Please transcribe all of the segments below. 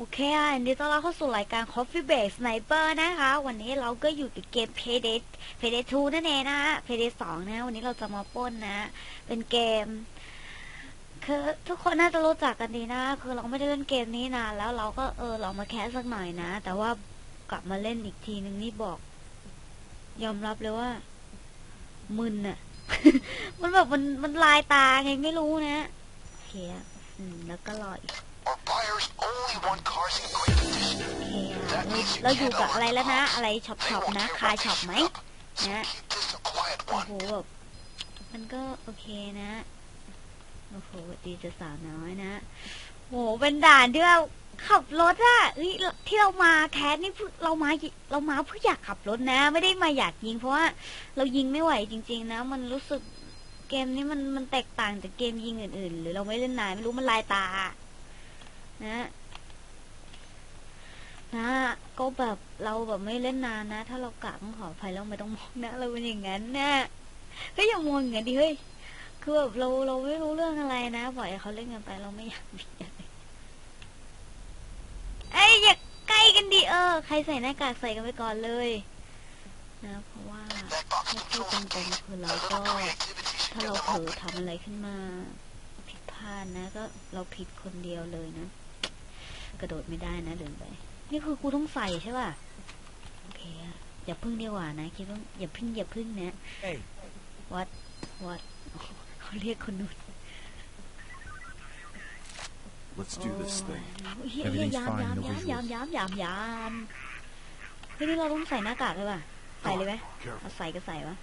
โอเคอะนดีต้อนรับเข้าสู่รายการ Coffee Break Sniper นะคะ วันนี้เราก็อยู่กับเกม Payday Payday 2 นั่นเองนะฮะ Payday 2 นะ วันนี้เราจะมาป้นนะ เป็นเกม คือทุกคนน่าจะรู้จักกันดีนะ คือเราไม่ได้เล่นเกมนี้นานแล้วเราก็เออลองมาแคสสักหน่อยนะ แต่ว่ากลับมาเล่นอีกทีนึงนี่บอก ยอมรับเลยว่า มึนอะมันแบบมันมันลายตาไงไม่รู้นะโอเคอะอืมแล้วก็รออีก Our buyers only want cars in great condition. โอเคอะเราเราอยู่กับอะไรแล้วนะ อะไรช็อปช็อปนะ คาช็อปไหมนะ Keep this a quiet โอ้ one. โหแบบมันก็โอเคนะ โอ้โหดีจะสาวน้อยนะโหเป็นด่านที่เราขับรถอะเฮ้ยที่เรามาแคสนี่เพื่อเรามาเรามาเพื่ออยากขับรถนะ ไม่ได้มาอยากยิง เพราะว่าเรายิงไม่ไหวจริง ๆ นะ มันรู้สึกเกมนี้มันมันแตกต่างจากเกมยิงอื่นๆ หรือเราไม่เล่นนานไม่รู้มันลายตา นะ นะก็แบบเราแบบไม่เล่นนานนะ ถ้าเรากะต้องขออภัยเราไม่ต้องมองนะเราเป็นอย่างนั้นนะเฮ้ยอย่ามองอย่างนั้นดิเฮ้ยคือแบบเราเราไม่รู้เรื่องอะไรนะปล่อยเขาเล่นกันไปเราไม่อยากมีอะไรเอ้อย่าใกล้กันดิเออ ใครใส่หน้ากากใส่กันไปก่อนเลยนะเพราะว่า That box ถ้าพูดตรงๆคือเราก็ ถ้าเราเผลอทำอะไรขึ้นมา ผิดพลาดนะ ก็เราผิดคนเดียวเลยนะ กระโดดไม่ได้นะเดินไป นี่คือกูต้องใส่ใช่ป่ะ โอเคอะอย่าพึ่งดีกว่านะคิดว่าอย่าพึ่งอย่าพึ่งนะ Hey, วัดวัดเขาเรียกคนนู้น let's do this thing. โอ้ยเฮ้ย Everything's ยาม fine, ยาม no ยาม visuals. ยามยามยามยามเฮ้ยนี่เราต้องใส่หน้ากากเลยป่ะ ใส่เลยไหม Careful. เอาใส่ก็ใส่วะ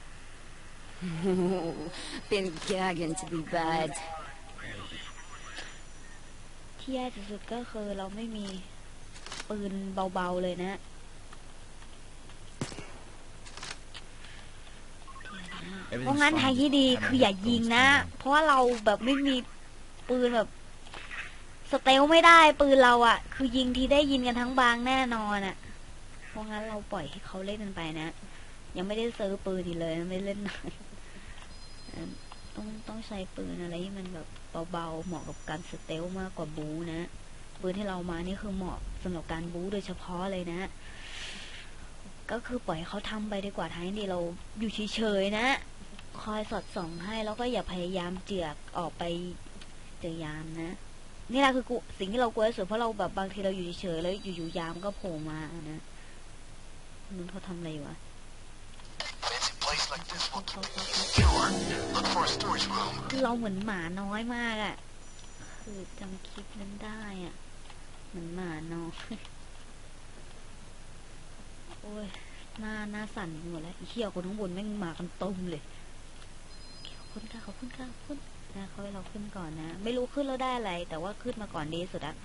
Been gagging to be bad. ที่แย่ที่สุดก็คือเราไม่มีปืนเบาๆเลยนะเพราะ Everything's งั้น fine, ทาง just ที่ดี kinda คืออย่า hit ยิง those นะ down. เพราะว่าเราแบบไม่มีปืนแบบสเตลไม่ได้ปืนเราอะ่ะ คือยิงทีได้ยินกันทั้งบางแน่นอนอะ่ะ เพราะงั้นเราปล่อยให้เขาเล่นกันไปนะ ยังไม่ได้ซื้อปืนอีกเลยนะไม่เล่นนานเอิ่ม ต้องต้องใช้ปืนอะไรที่มันแบบเบาๆเหมาะกับการสเตลมากกว่าบูนะปืนที่เรามานี่คือเหมาะสำหรับการบูโดยเฉพาะเลยนะ ก็คือปล่อยเขาทำไปดีกว่าท้ายดีเราอยู่เฉยๆนะ คอยสอดส่องให้แล้วก็อย่าพยายามเจือกออกไปเจอยามนะนี่แหละคือกูสิ่งที่เรากลัวที่สุดเพราะเราแบบบางทีเราอยู่เฉยๆแล้วอยู่ๆยามก็โผล่มานะนึกเขาทำอะไรวะ Fancy place like this will keep you secure. Look for a storage room. คือเราเหมือนหมาน้อยมากอะ่ะ คือจำคลิปนั้นได้อะ่ะ เหมือนหมาน้อย โอ้ย หน้าหน้าสั่นหมดแล้วเหี้ยวคนข้างบนแม่งมากันตุ้มเลยขอบคุณค่ะขอบคุณค่ะขอบคุณนะเขาให้เราขึ้นก่อนนะ ไม่รู้ขึ้นแล้วได้อะไร แต่ว่าขึ้นมาก่อนดีสุดอะ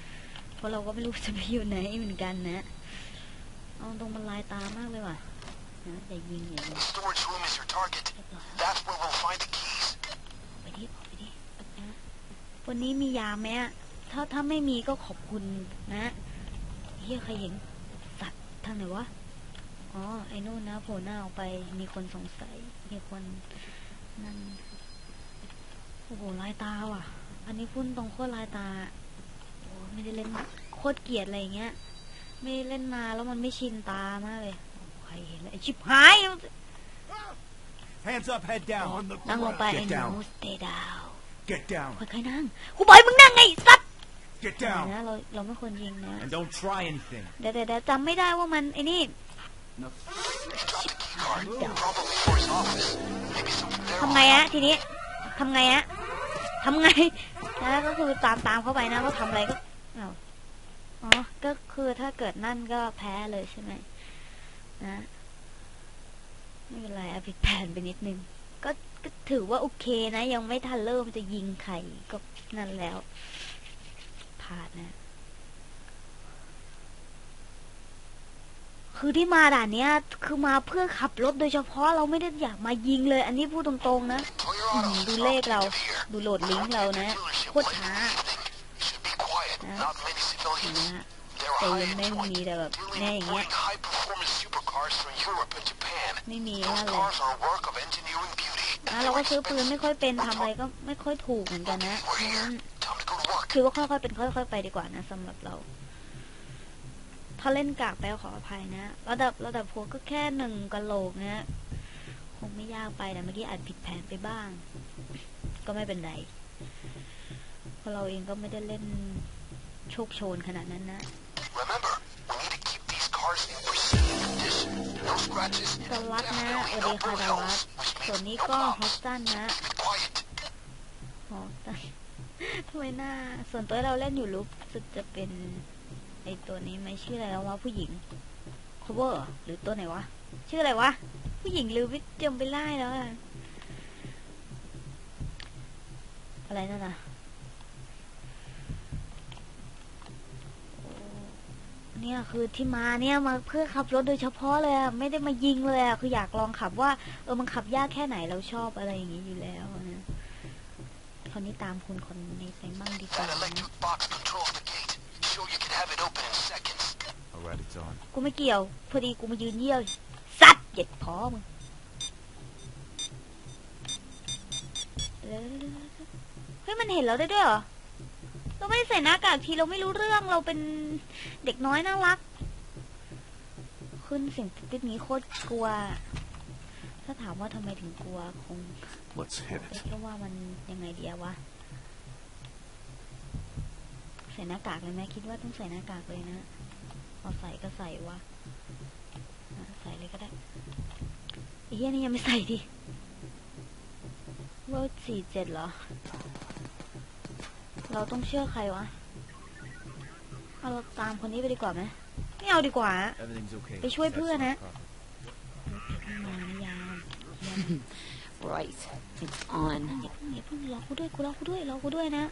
เพราะเราก็ไม่รู้จะไปอยู่ไหนเหมือนกันนะ เอาตรงมันลายตามากเลยว่ะ นะอย่ายิงอย่ายิง The storage room is your target. เรียบร้อย That's where we'll find the keys. ไปดิออกไปดินะวันนี้มียาไหมอะถ้าถ้าไม่มีก็ขอบคุณนะเฮียใครเห็นสัตว์ทางไหนวะอ๋อไอ้นู่นนะโผล่หน้าออกไปมีคนสงสัยมีคนนั่นโอ้โหลายตาว่ะ อันนี้พุ่นตรงโคตรลายตาโอ้ไม่ได้เล่นโคตรเกลียดอะไรอย่างเงี้ย ไม่ได้เล่นมาแล้วมันไม่ชินตามากเลยโอ้ใค รเห็นแล้วไอ้ชิบหาย Hands up, head down. On the นั่งลงไปไอ้ Get หนู down. สเตย์ดาว Get down. ค่อยๆนั่งกูบอกให้มึงนั่งไงสัตว์ Get เดี๋ยว down. นะเราเราไม่ควรยิงนะ And don't try anything. เดี๋ยวเดี๋ยวเดี๋ยวจำไม่ได้ว่ามันไอ้นี่ Drop the key card. Probably for his office. Maybe something there. ทำไงอะทีนี้ทำไงอะทำไงนะก็คือตามตามเข้าไปนะว่าทำอะไรก็อ้าวอ๋อก็คือถ้าเกิดนั่นก็แพ้เลยใช่ไหม นะไม่เป็นไรอะผิดแผนไปนิดนึง ก็ก็ถือว่าโอเคนะ ยังไม่ทันเริ่มจะยิงใครก็นั่นแล้วพลาดนะ คือที่มาด่านเนี้ย คือมาเพื่อขับรถโดยเฉพาะเราไม่ได้อยากมายิงเลย อันนี้พูดตรงๆนะ Pull your อื auto มดู stop เลขเรา into here. ดูโหลดลิงก์เรานะ Dealership โคตร like ช้า this evening. Should be quiet. Yeah. Not many เห็น civilians. ไหมฮะ There แต่ are ยัง high ไม่ end มีแต่แบบ Dealing แน่อย่างเงี้ย ไม่มี Those นั่นเลย cars are a work of engineering beauty. นะเราก็ซื้อปืนไม่ค่อยเป็นทำอะไรก็ไม่ค่อยถูกเหมือนกันนะเพราะฉะนั้น Time to go to work. คือว่าค่อยๆเป็นค่อย ๆ ไปดีกว่านะสำหรับเรา ถ้าเล่นกากไปขออภัยนะระดับระดับโพก็แค่หนึ่งกะโหลกนะคงไม่ยากไปแต่เมื่อกี้อาจผิดแผนไปบ้าง ก็ไม่เป็นไรเพราะเราเองก็ไม่ได้เล่นโชคโชนขนาดนั้นนะ Remember, we need to keep these cars in pristine condition. No scratches. สลัดนะสวัสดีค่ะสลัดส่วนนี้ก็ฮอสตันนะฮอสตันทำไมหน้า ส่วนตัวเราเล่นอยู่รู้สึกจะเป็นไอตัวนี้ไหมชื่ออะไรแล้ววะผู้หญิง cover หรือตัวไหนวะ ชื่ออะไรวะ ผู้หญิงหรือวิทยมไปไล่แล้วอะอะไรนั่นน่ะโอ้ เนี่ยคือที่มาเนี่ยมาเพื่อขับรถโดยเฉพาะเลยอะไม่ได้มายิงเลยอะคืออยากลองขับว่าเออมันขับยากแค่ไหนเราชอบอะไรอย่างงี้อยู่แล้วนะคราวนี้ตามคุณคนนี้ไปบ้างดีกว่า That นะ electric box controls the gate. Sure you can have it open in seconds. Alright, it's on. กูไม่เกี่ยวพอดีกูมายืนเยี่ยวสัตว์เหย็ดพอมึงเดี๋ยวๆๆเฮ้ยมันเห็นเราได้ด้วยเหรอ เราไม่ได้ใส่หน้ากากทีเราไม่รู้เรื่องเราเป็นเด็กน้อยน่ารัก ขึ้นเสียงติดๆนี้โคตรกลัว ถ้าถามว่าทำไมถึงกลัวคง Let's hit แค่ว่ามันยังไงเดียววะใส่หน้ากากเลยไหมคิดว่าต้องใส่หน้ากากเลยนะเอาใส่ก็ใส่วะอะใส่เลยก็ได้ไอ้เหี้ยนี่ยังไม่ใส่ดิเว่าสี่เจ็ดเหรอ เราต้องเชื่อใครวะเอาเราตามคนนี้ไปดีกว่าไหมไม่เอาดีกว่า Everything's okay. ไปช่วยเพื่อนนะ That's not proper. เดี๋ยวมานะยาม Right. It's on. อย่าเพิ่งอย่าเพิ่งรอกูด้วยกูรอกูด้วยรอกูด้วยนะ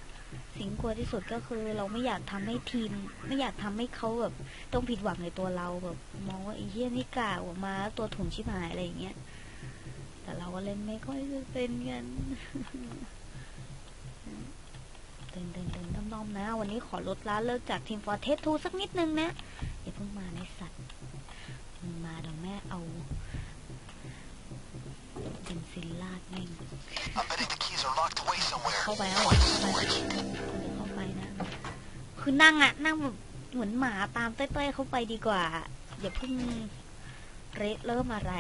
สิ่งกลัวที่สุดก็คือ เราไม่อยากทำให้ทีม ไม่อยากทำให้เขาแบบ ต้องผิดหวังในตัวเราแบบมองว่าไอ้เหี้ยนี่กล้าออกมาตัวถุนชิบหายอะไรอย่างเงี้ยแต่เราก็เล่นไม่ค่อยจะเป็นกัน เดินเดินเดิ นด้อมๆนะ วันนี้ขอลดละเลิกจากทีมฟอร์เทสทูสักนิดนึงนะอย่าเพิ่งมาในสัตว์มึงมาเดี๋ยวแม่เอาเป็นซินลาดแม่ง I'm betting the keys are locked away somewhere. เข้าไปแล้ว Point เข้าไป storage. เข้าไปนะ คือนั่งอะนั่งแบบเหมือนหมาตามเต้ยๆเข้าไปดีกว่า อย่าเพิ่งเระเริ่มอะไร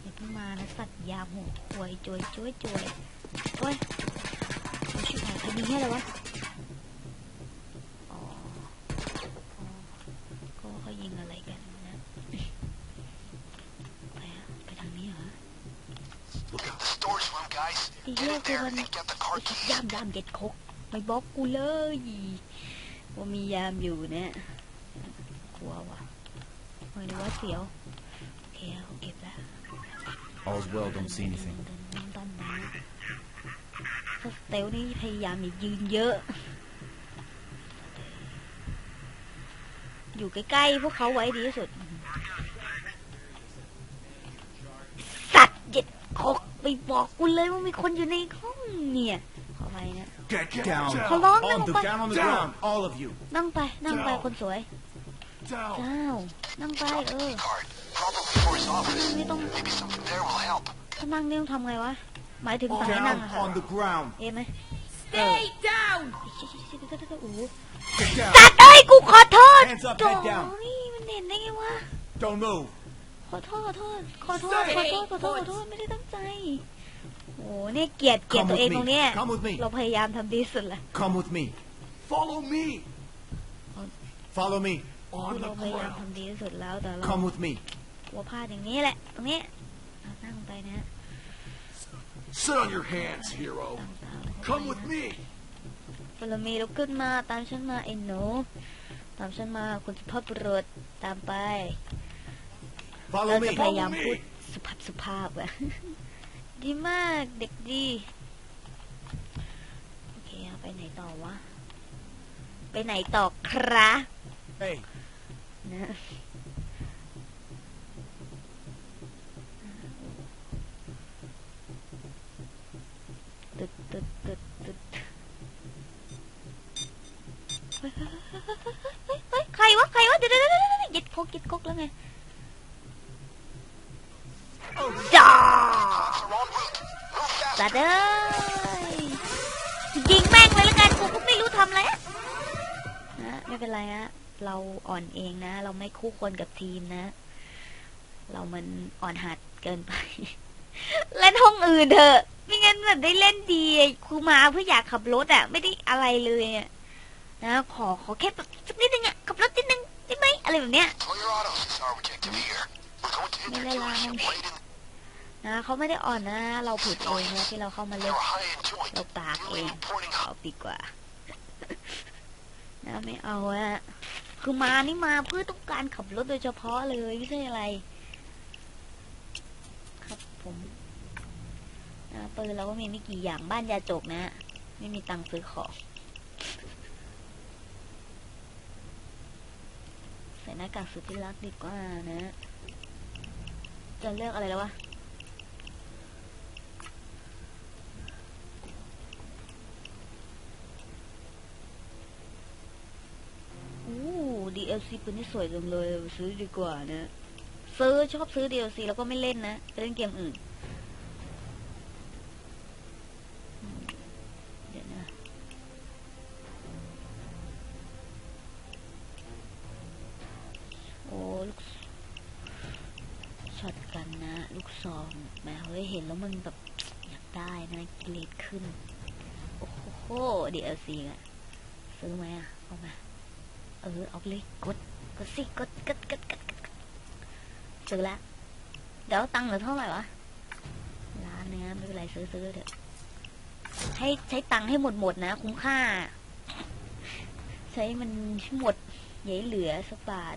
อย่าเพิ่งมานะสัตว์ยามหัวควยจวยจวยจวยโอ้ยโอ้ ยชิบหายใครยิงให้เลยวะอ๋ออ๋อก็เขายิงอะไรกันนะไปอะไปทางนี้เหรอไอ้แย่เลย in คือมันไอ้ยามยามเด็ดคกไม่บล็อกกูเลยว่ามียามอยู่เนี่ยกลัวว่ะเฮ้ยนึกว่าเสียวโอเคเอาเก็บแล้ว All's well, don't see anything. เดินด้อมด้อมๆนะ ถ้าสเตลนี่พยายามอย่ายืนเยอะ อยู่ใกล้ๆพวกเขาไว้ดีที่สุด สัตว์เด็ดคกไปบอกกูเลยว่ามีคนอยู่ในห้องเนี่ยขอไปนะ Get down. How long On the, now? down on the Down. ground, all of you. นั่งไปนั่งไป Down. คนสวย Down. เจ้านั่งไป Drop เอ the อ key card. Probably for his นั่ง office. นี่ต้อง Maybe something there will help. ถ้านั่งนี่ต้องทำไงวะ หมายถึงสั่งให้นั่ง Down อะค่ะ on the ground. เอ๊ะไหม Stay down! โอ้โห Get down. สัตว์เอ้ยกูขอโทษ Hands up, โถ่ head down. นี่มันเห็นได้ไงวะ Don't move. ขอโทษ ขอโทษ ขอโทษ ขอโทษ ขอโทษ ขอโทษ ไม่ได้ตั้งใจ โอ้โหเนี่ยเกลียด เกลียด Come ตัว with เอง me. ตรงเนี้ย Come with me. เราพยายามทำดีที่สุดแหละ Come with me. Follow me. Follow me. เราพยายามทำดีที่สุดแล้วแต่เรา Come with me. กลัวพลาดอย่างนี้แหละ ตรงนี้เอานั่งไปนะ Sit on your hands, hero. ตั้งตาแล้วก็ Come ไป with นะ me. ปรมีลุกขึ้นมาตามฉันมาไอ้หนูตามฉันมาคุณสุภาพบุรุษตามไปเรา Follow จะ me. พยายาม Follow พูด me. สุภาพสุภาพอะ ดีมากเด็กดี โอเคเอาไปไหนต่อวะ ไปไหนต่อครับ Hey, นะ ตึดตึดตึดตึดเฮ้ยเฮ้ยเฮ้ยเฮ้ยใครวะ ใครวะ เดี๋ยวเดี๋ยวเดี๋ยวเดี๋ยวยึดคกยึดคกแล้วไงจ้า They're en route. Move fast. สัตว์เอ้ยยิงแม่งเลยละกันกูก็ไม่รู้ทำอะไรนะไม่เป็นไรฮะ เราอ่อนเองนะ เราไม่คู่ควรกับทีมนะ เรามันอ่อนหัดเกินไป เล่นห้องอื่นเถอะ ไม่งั้นแบบได้เล่นดีครูมาเพื่ออยากขับรถอะ ไม่ได้อะไรเลยอะนะขอขอแค่แบบสักนิดนึงอะขับรถนิดนึงได้ไหมอะไรแบบเนี้ย Pull your autos. It's our objective here. We're going to hit Mira their la dealership mano. right in นะเขาไม่ได้อ่อนนะ เราผิดเองนะที่เราเข้ามาเล่นเราปากเองเอาดีกว่านะไม่เอาอะคือมานี่มาเพื่อต้องการขับรถโดยเฉพาะเลยไม่ใช่อะไร ครับผม นะปืนเราก็มีไม่กี่อย่างบ้านยาจกนะ ไม่มีตังค์ซื้อของใส่หน้ากากสุดที่รักดีกว่านะ จะเลือกอะไรแล้ววะอู้ DLC ปืนนี่สวยจังเลย ซื้อดีกว่านะ ซื้อชอบซื้อ DLC แล้วก็ไม่เล่นนะไปเล่นเกมอื่นอืมเดี๋ยวนะ โอ้ลูกช็อตกันนะ ลูกซองแหมเฮ้ยเห็นแล้วมันแบบ อยากได้นะกิเลส ขึ้น โอ้โห DLC อะซื้อไหมอะเอามา เออ เอาเลย กด กดสิ กด กด กด กดกดซื้อละ เดี๋ยวตังค์เหลือเท่าไหร่วะล้านเนื้อไม่เป็นไรซื้อซื้อเถอะ ให้ใช้ตังค์ให้หมดหมดนะ คุ้มค่า ใช้มันให้หมดย่าให้เหลือสักบาท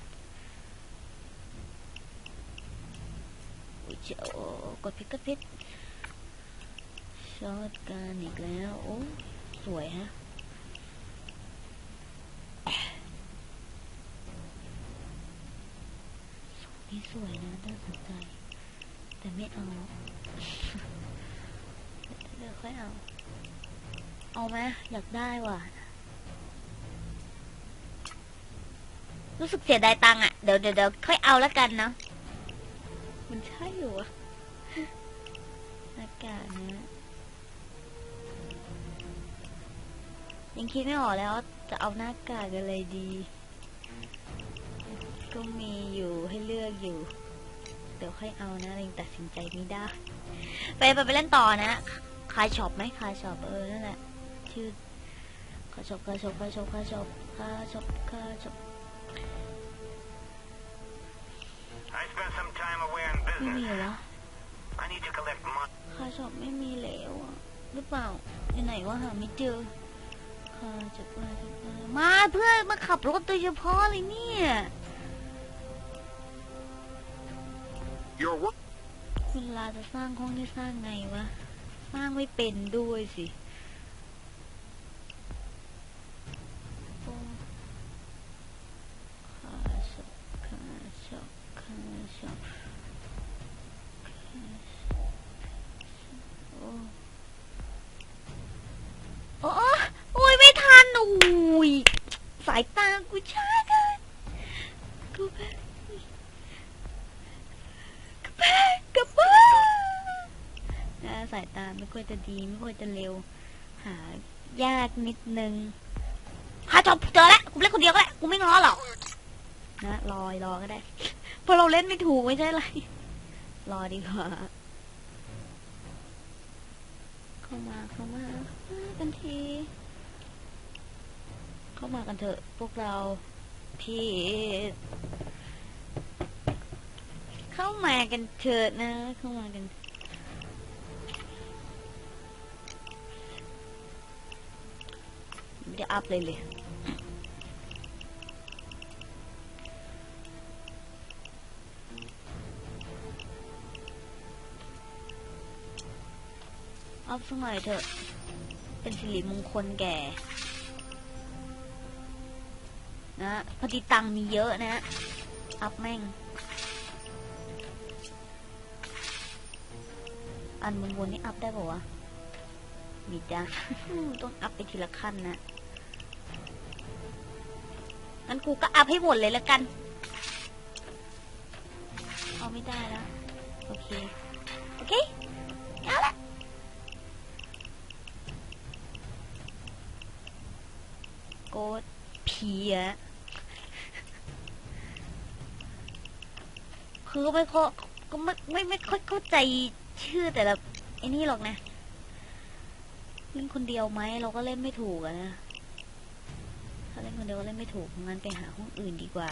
อุ๊ยเจ้ากดพิษกดพิษ ช็อตกันอีกแล้ว โอ้ สวยฮะนี่สวยนะน่าสนใจ แต่ไม่เอา เดี๋ยวค่อยเอา เอาไหมอยากได้ว่ะ รู้สึกเสียดายตังค์อะ เดี๋ยวเดี๋ยวเดี๋ยวค่อยเอาแล้วกันเนาะมันใช่อยู่อะหน้ากากนะ ยังคิดไม่ออกแล้วว่าจะเอาหน้ากากอะไรดี ก็มีอยู่ให้เลือกอยู่ เดี๋ยวค่อยเอานะยังตัดสินใจไม่ได้ ไปไปไปเล่นต่อนะคายช็อปไหมคายช็อปเออนั่นแหละชื่อคายช็อปคายช็อปคายช็อปคายช็อปคายช็อปคายช็อป I spent some time away on ไม่มี business. เหรอ I need to collect money. คายช็อปไม่มีแล้วอะหรือเปล่าอยู่ไหนวะหาไม่เจอ คายช็อปคายช็อปคายมาเพื่อมาขับรถโดยเฉพาะเลยเนี่ย Your work. เวลาจะสร้างห้องที่สร้างไงวะ สร้างไม่เป็นด้วยสิโอ้คาชอบคาชอบคาชอบคาชอบโอ้โอ้โอ้ยไม่ทันอุ้ยสายตากูช้าเกินกูแพ้กระแพงกระบ้านะสายตาไม่ค่ อยจะดีไม่ค่อยจะเร็ว หายากนิดนึงหาจบเจอแล้วกูเล่นคนเดียวก็ได้กูไม่ง้อหรอกนะรอยรอก็ได้เพราะเราเล่นไม่ถูกไม่ใช่ไรรอดีกว่าเข้ามาเข้ามากันที เข้ามากันเถอะ พวกเราพี่เข้ามากันเถอะนะ เข้ามากัน ไม่ได้อัพเลยเลย อัพสักหน่อยเถอะ เป็นสิริมงคลแก่ นะพอดีตังมีเยอะนะ อัพแม่ง อันบนบนนี่อัพได้ป่าวะมีจ้าต้องอัพไปทีละขั้นนะ งั้นกูก็อัพให้หมดเลยแล้วกัน เอาไม่ได้แล้ว โอเค โอเค เอาละโกดผีอะคือไม่ค่อยก็ไม่ไม่ไม่ค่อยเข้าใจชื่อแต่ละไอ้นี่หรอกนะเล่นคนเดียวไหมเราก็เล่นไม่ถูกอะนะ คนเดียวก็เล่นไม่ถูกงั้นไปหาห้องอื่นดีกว่า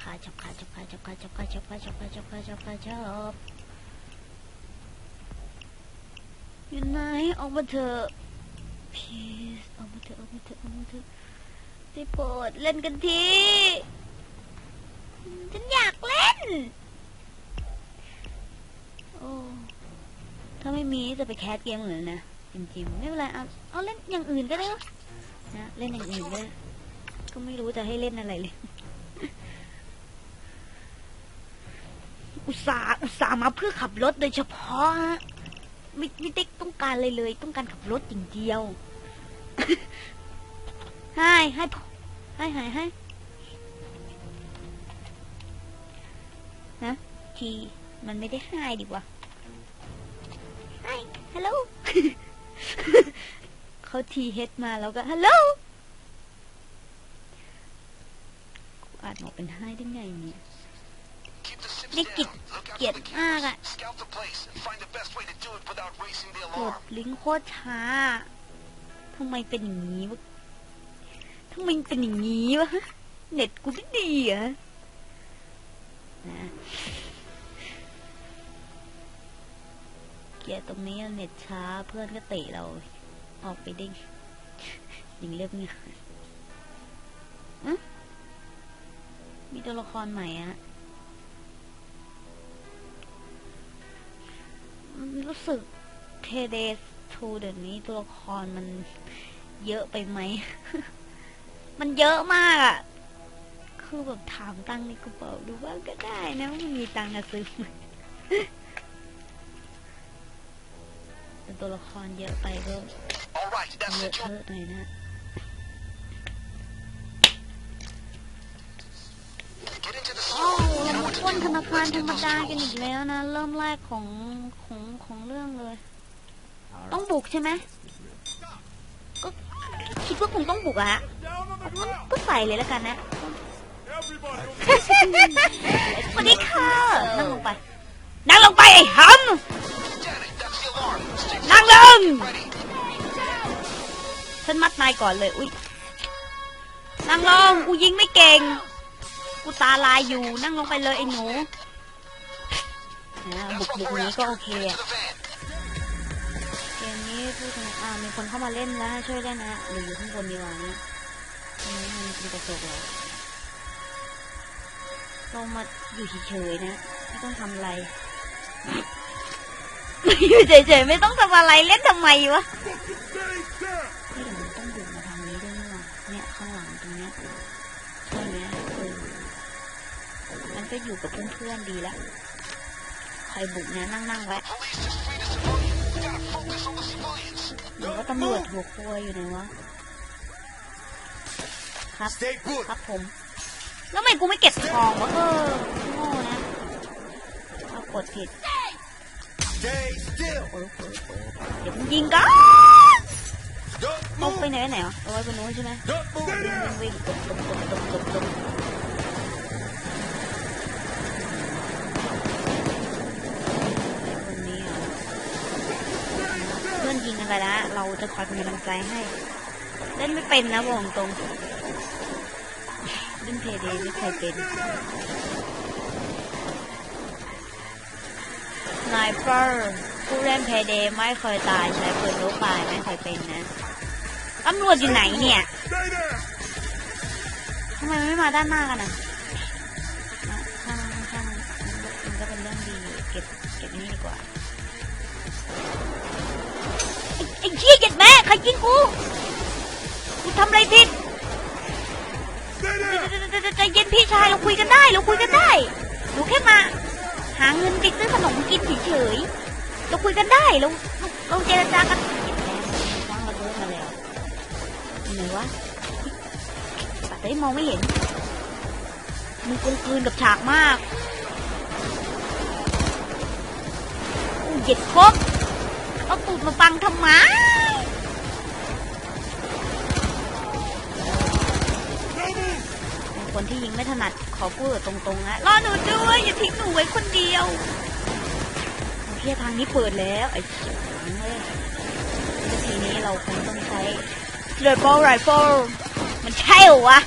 ขาจับขาจับขาจับขาจับขาจับขาจับขาจับขาจับขาจับอยู่ไหนออกมาเถอะ please ออกมาเถอะออกมาเถอะออกมาเถอะได้โปรดเล่นกันทีฉันอยากเล่น โอ้ถ้าไม่มีจะไปแคสเกมอื่นนะจริงๆไม่เป็นไรเอาเอาเล่นอย่างอื่นก็ได้นะเล่นอย่างอื่นก็ได้ ก็ไม่รู้จะให้เล่นอะไรเลย อุตส่าห์อุตส่าห์มาเพื่อขับรถโดยเฉพาะไม่ไม่ได้ต้องการเลยเลย ต้องการขับรถอย่างเดียวให้ให้พอให้ให้ให้นะทีมันไม่ได้ให้ดีกว่า Hi hello เขาทีเฮดมาแล้วก็ hello กู อ่านออกเป็นให้ได้ไงเนี่ยนี่กิดเกลียดมากอะกดลิงโคตรช้าทำไมเป็นอย่างนี้วะทำไมเป็นอย่างนี้วะ เน็ตกูไม่ดีอะนะเกลียดตรงนี้เน็ตช้าเพื่อนก็เตะเรา ออกไปได้ยิงเรียบเนี่ยอะ มีตัวละครใหม่อะอืมรู้สึกเทเดสทูเดี๋ยวนี้ตัวละครมันเยอะไปไหม มันเยอะมากอะคือแบบถามตังค์ในกระเป๋าดูบ้างก็ได้นะว่ามันมีตังค์จะซื้อไหมแต่ตัวละครเยอะไปก็ All right, เย that's อะ the เท job. อะหน่อยนะ ธนาคาร Let's ธร get รม those ดากัน scrolls. อีกแล้วนะ เริ่มแรกของของของเรื่องเลย ต้องบุกใช่ไหมก็คิดว่าคงต้องบุกอะฮะ Down on the งั้น ground. ก็ใส่เลยแล้วกันนะ Everybody. สวัสดีค่ะนั่งลงไป นั่งลงไปไอ้ห Daddy, that's the alarm. Stick ำนั่งลง ready. ฉันมัดนายก่อนเลย อุ้ยนั่งลงกูยิงไม่เก่ง กูตาลายอยู่นั่งลงไปเลยไอ้หนูนะบุก That's บุก what we're นี้ก็ after. โอเค Get อะ into the van. เกมนี้พูดถึงอ่ามีคนเข้ามาเล่นแล้วช่วยได้นะหรืออยู่ข้างบนดีกว่านี่ตรงนี้มันเป็นกระจกแล้วเรามาอยู่เฉยๆนะไม่ต้องทำอะไรอยู่เฉยๆไม่ต้องทำอะไรเล่นทำไมวะ Stay down. นี่มันต้องอยู่มาทางนี้ด้วยนี่หว่าเนี่ยข้างหลังตรงเนี้ย ก็อยู่กับเพื่อนๆดีละใครบุกเนี่ยนั่งๆไว้ Police just freed a civilian. We gotta focus on the civilians. หรือว่าตำรวจหัวครัวอยู่ไหนวะครับ Stay put. ครับผม แล้วทำไมกูไม่เก็บทองวะเออโง่นะเอากดผิด Stay still. เออเออเออเดี๋ยวมึงยิงกัน Don't เอาไป move. ไหนไหนอะเอาไว้บนนู้นใช่ไหม Don't move. วิ่งวิ่งวิ่งตบตบตบตบตบตบคนนี้อะเพื่อนยิงกัน ไปแล้วเราจะคอยเป็นกำลังใจให้ เล่นไม่เป็นนะบอกตรงเล่นเพย์เดย์ไม่เคยเป็น นายเปอร์ผู้เล่นเพย์เดย์ไม่เคยตายใช้ปืนลูกปลายไม่เคยเป็นนะตำรวจอยู่ไหนเนี่ยทำไมไม่มาด้านหน้ากันอะช่างช่างมันก็เป็นเรื่องดี เก็บเก็บนี่ดีกว่า ไอ้ชี่ยเหย็ดแม่ใครยิงกูกูทำอะไรผิดใจเย็นพี่ชายเราคุยกันได้เราคุยกันได้หนูแค่มา หาเงินไปซื้อขนมกินเฉยๆเราคุยกันได้เราเราเจรจากันว่างเระเบิดมาแล้วอยู่ไหนวะปัดได้มองไม่เห็นมึงกลกลืนกับฉากมากเหย็ดครบ เอาตูดมาบังทำไมคนที่ยิงไม่ถนัดขอพูดตรงๆนะรอหนูด้วยอย่าทิ้งหนูไว้คนเดียวโอเคทางนี้เปิดแล้วไอ้ชิบหายเลยแล้วทีนี้เราคงต้องใช้เรือ ball rifle มันใช่เหรอวะ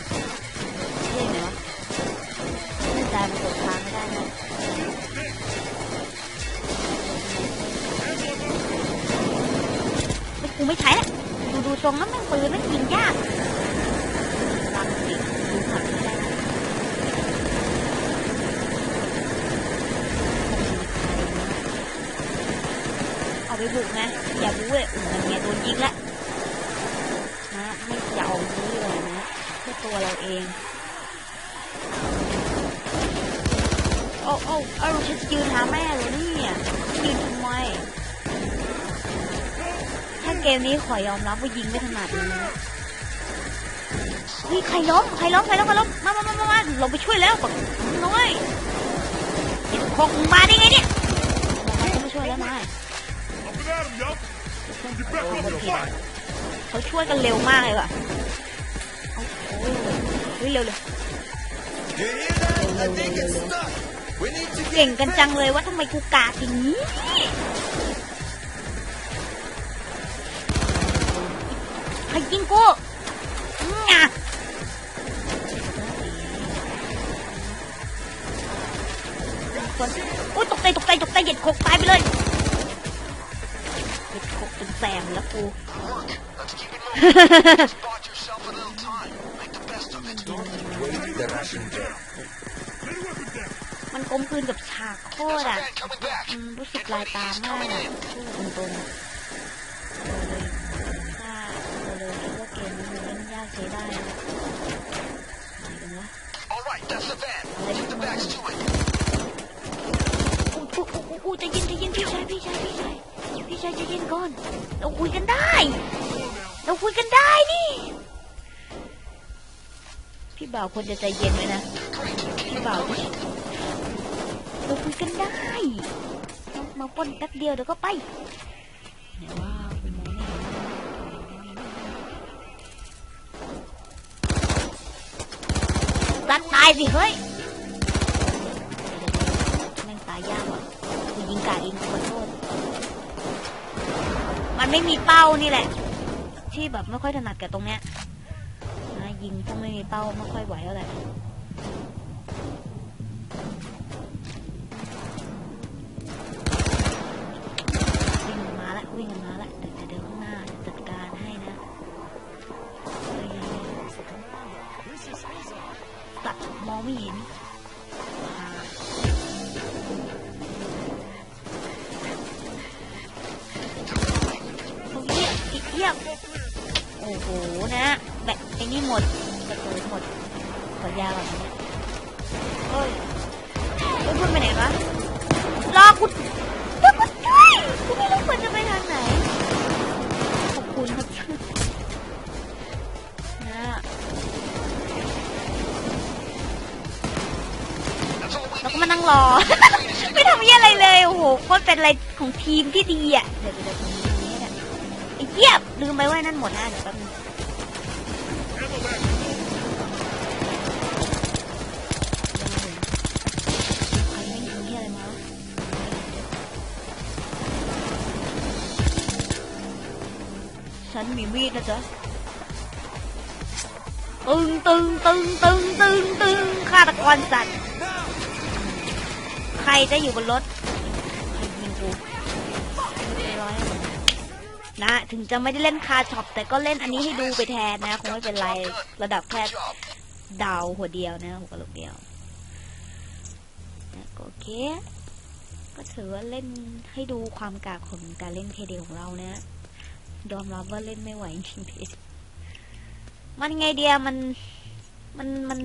กูไม่ใช้ละดูดูทรงแล้วมันปืนมันยิงยากลังสิดูหักไม่ได้เอาไปบุกนะอย่าบุกเลยอุ่นมันเนี่ยโดนยิงละนะไม่อย่าเอาบุกเลยนะเพื่อตัวเราเองโอ้โอ้เอาฉันจะยืนหาแม่เลยเนี่ยยืนทำไม เกมนี้ขอยอมรับว่ายิงไม่ถนัดเลยนะเฮ้ยใครล้มใครล้มใครล้มใครล้มมามามามามาลงไปช่วยแล้วบอกน้อยเด็กคงมาได้ไงเนี่ยมามามาช่วยแล้วนาย Up and at him, yup. Let's get back on โห the fight. เขาช่วยกันเร็วมากเลยว่ะเอาโอ้ยเฮ้ยเร็วเลย You hear that? I think it's stuck. We need to เก่งกันจังเลยว่าทำไมกูกาดอย่างนี้ ใครยิงกูงะคนอุ้ยตกใจตกใจตกใจเหยียดโคกตายไปเลยเหยียดโคกเป็นแสมแล้วกู work. Let's keep it moving. Just bought yourself a little time. Make the best of it. Wait the Russian down. Lay the weapon down. มันกลมกลืนกับฉากโคต There's ร a อะ man coming back. อืมรู้สึกลายตามากอะพูดตรงๆ the backs to it. อู้อู้อู้อู้ใจเย็นใจเย็นพี่ชายพี่ชายพี่ชายพี่ชายใจเย็นก่อน เราคุยกันได้ เราคุยกันได้นี่ พี่บ่าวควรจะใจเย็นไว้นะ Great. Keep พี่ it บ่าว moving. เราคุยกันได้ มามาปล้นแป๊บเดียวเดี๋ยวก็ไปไหนว่าัดตายสิเฮ้ยแม่งตายยากว่ะกูยิงกาเองขอโทษมันไม่มีเป้านี่แหละ ที่แบบไม่ค่อยถนัดกับตรงเนี้ยนะยิงพวกไม่มีเป้าไม่ค่อยไหวเท่าไหร่ มองไม่เห็น เป็นอะไรของทีมที่ดีอะเดี๋ยวเดี๋ยวตรงนี้ตรงนี้เนี่ยไอ้เหี้ยลืมไปว่านั่นหมดนะเดี๋ยวแป๊บนึง Ammo back. ใครไม่ยิงเหี้ยอะไรมาวะฉันมีมีดนะจ๊ะตึงตึงตึงตึงตึงตึงฆาตกรสัตว์ ใครจะอยู่บนรถ นะ ถึงจะไม่ได้เล่นคาช็อปแต่ก็เล่นอันนี้ให้ดูไปแทนนะคงไม่เป็นไรระดับแค่ดาวหัวเดียวนะหัวกะโหลกเดียวก็โอเค ก็ถือว่าเล่นให้ดูความกากของการเล่นเคเดของเรานะยอมรับว่าเล่นไม่ไหวจริงๆมันไงเดียมันมันมัน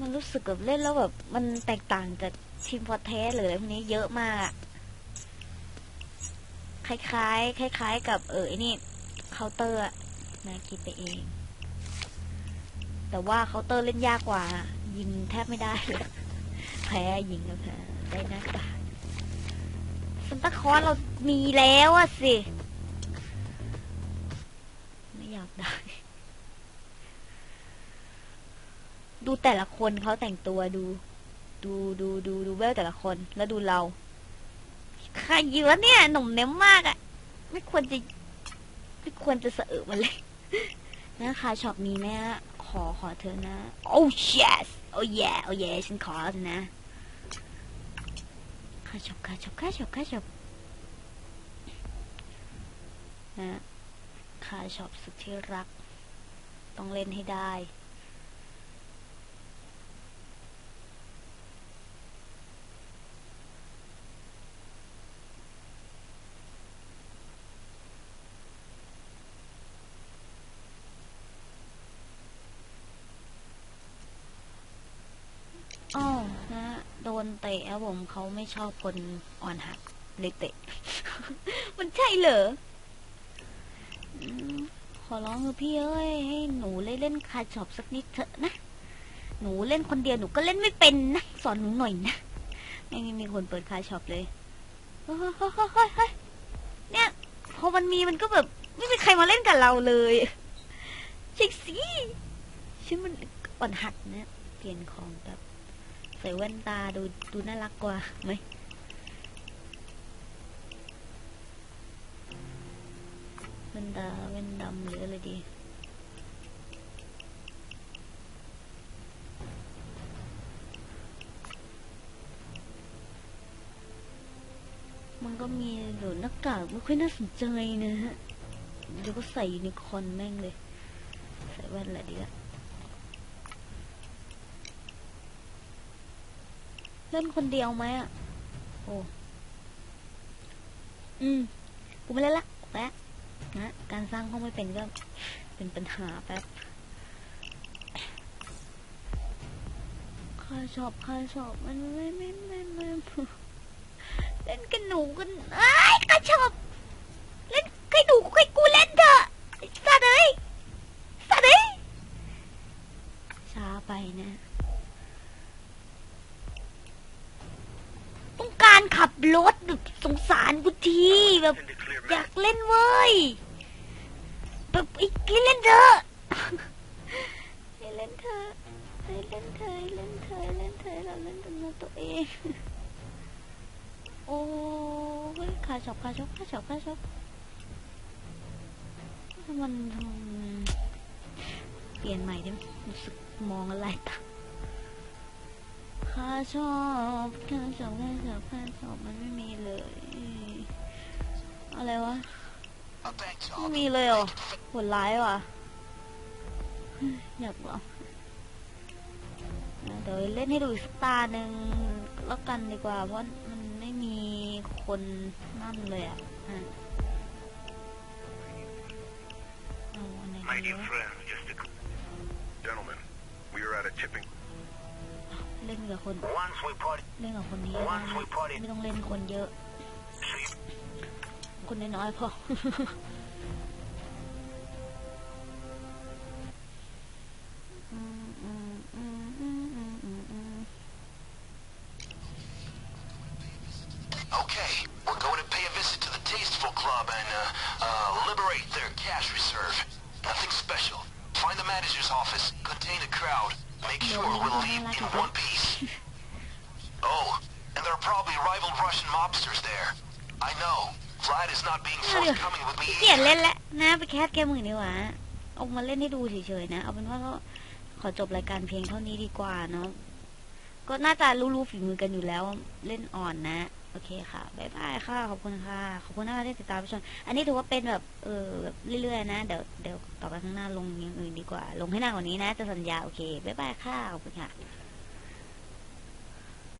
มันรู้สึกแบบเล่นแล้วแบบ มันแตกต่างจากทีมพอเทสหรืออะไรพวกนี้เยอะมากอะ คล้ายๆคล้าย ๆ กับเออไอ้นี่เคาน์เตอร์นะคิดไปเอง แต่ว่าเคาน์เตอร์เล่นยากกว่า ยิงแทบไม่ได้เลยแพ้ยิงแล้วแพ้ได้หน้ากากซันตาคอสเรามีแล้วอะสิ ไม่อยากได้ ดูแต่ละคนเขาแต่งตัวดู ดูดูดูดูเวลแต่ละคนแล้วดูเรา ใครอยู่วะเนี่ย หนุ่มเน้มมากอะไม่ควรจะ ไม่ควรจะเสอึกมันเลยนะคะช็อปมีไหมฮะขอขอเธอนะ oh yes oh yeah oh yeah ฉันขอแล้วนะค่าช็อปค่าช็อปค่าช็อปค่าช็อปนะค่าช็อปสุดที่รัก ต้องเล่นให้ได้ อ้าวนะ โดนเตะครับผมเขาไม่ชอบคนอ่อนหัดเลยเตะ มันใช่เหรอขอร้องเถอะพี่เอ้ยให้หนูเล่นเล่นคาช็อปสักนิดเถอะนะ หนูเล่นคนเดียวหนูก็เล่นไม่เป็นนะสอนหนูหน่อยนะไม่มีคนเปิดคาช็อปเลยเฮ้ยเฮ้ยเนี่ย พอมันมีมันก็แบบไม่มีใครมาเล่นกับเราเลยใช่สิฉันมันอ่อนหัดนะเปลี่ยนของแบบ ใส่แว่นตาดูดูน่ารักกว่าไหมแว่นตาแว่นดำหรืออะไรดีมันก็มีเดี๋ยวหน้ากากไม่ค่อยน่าสนใจนะฮะ เดี๋ยวก็ใส่ยูนิคอนแม่งเลย ใส่แว่นอะไรดีละ เล่นคนเดียวไหมอะ โอ้ อืม กูไม่เล่นละแป๊ะนะการสร้างห้องไม่เป็นก็เป็นปัญหาแป๊บค่าชอบค่าชอบมันไม่ไม่ไม่ไม่เล่นกันหนูกันไอ้ายค่าชอบ เล่นใครหนูใครกูเล่นเถอะไอ้สัตว์เอ้ยสัตว์เอ้ยช้าไปนะ ต้องการ ขับรถแบบสงสารกูทีแบบ อยากเล่นเว้ยแบบอีกเล่นเถอะให้เล่นเถอะให้เล่นเถอะให้เล่นเถอะให้เล่นเถอะเราเล่นตัวตัวเองโอ้ยขาช็อปขาช็อปขาช็อปขาช็อปมันทำเปลี่ยนใหม่ได้ไหมรู้สึกมองอะไรตา ข้าชอบข้าชอบข้าชอบข้าชอบมันไม่มีเลย อะไรวะ ไม่มีเลยเหรอโหดร้ายว่ะ อยากลองนะเดี๋ยวเล่นให้ดูอีกสตาร์หนึ่งแล้วกันดีกว่า เพราะมันไม่มีคนนั่นเลยอะอะอาอันน My ดี dear วะ friends, just a... Gentlemen, we are at a tipping... เล่นกับคน Once we party... เล่นกับคนนี้ Once we party... ไม่ต้องเล่นคนเยอะ คนน้อยๆพอ Okay, we're going to pay a visit to the Tasteful Club and, uh, uh, liberate their cash reserve. Nothing special. Find the manager's office, contain a crowd. Make sure we'll leave in one piece. Oh, and there are probably rival Russian mobsters there. I know. Vlad is not being เดี๋ยว forthcoming with me เกลียด either. เล่นแล้วนะไปแคสแกมือดีกว่าเอามาเล่น ให้ดูเฉยๆนะ เอาเป็นว่าก็ขอจบรายการเพียงเท่านี้ดีกว่าเนาะก็น่าจะรู้ๆฝีมือกันอยู่แล้วเล่นอ่อนนะ โอเคค่ะบ๊ายบายค่ะ ขอบคุณค่ะ ขอบคุณนะคะที่ติดตามชมอันนี้ถือว่าเป็นแบบเออแบบเรื่อยๆนะ เดี๋ยวเดี๋ยวต่อไปข้างหน้าลงอย่างอื่นดีกว่า ลงให้หน้ากว่านี้นะ จะสัญญาโอเคบ๊ายบายค่ะขอบคุณค่ะ